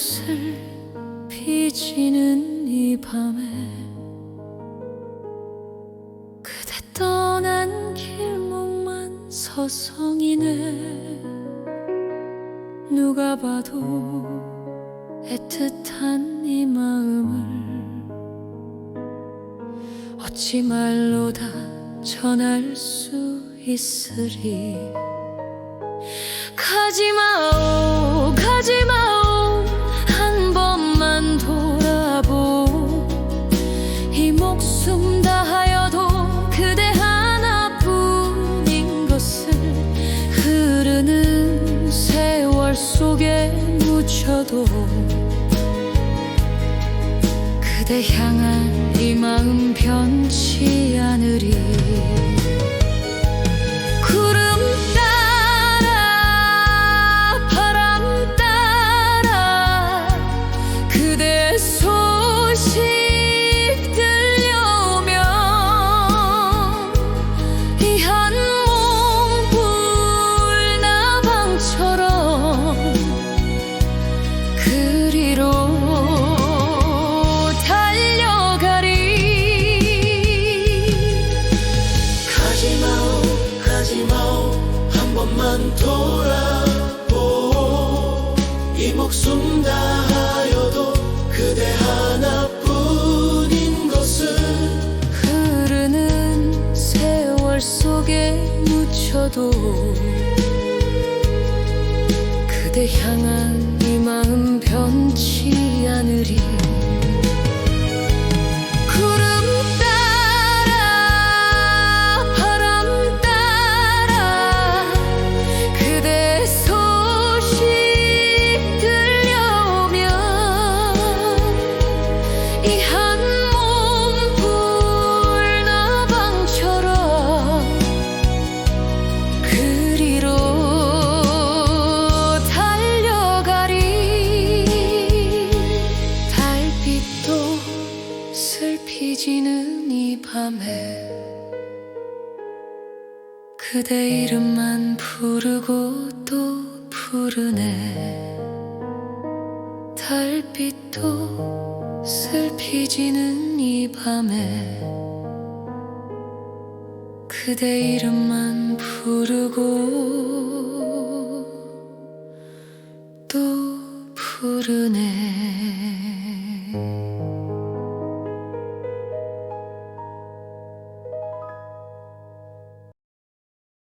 꽃을 피지는 이 밤에 그대 떠난 길목만 서성이네 누가 봐도 애틋한 이 마음을 어찌 말로 다 전할 수 있으리? 가지마오 가지마오. 묻혀도 그대 향한 이 마음 변치 가지마오 한 번만 돌아보 이 목숨 다하여도 그대 하나뿐인 것을. 흐르는 세월 속에 묻혀도 그대 향한 지는 이 밤에 그대 이름만 부르고 또 부르네. 달빛도 슬피지는 이 밤에 그대 이름만 부르고 또 부르네.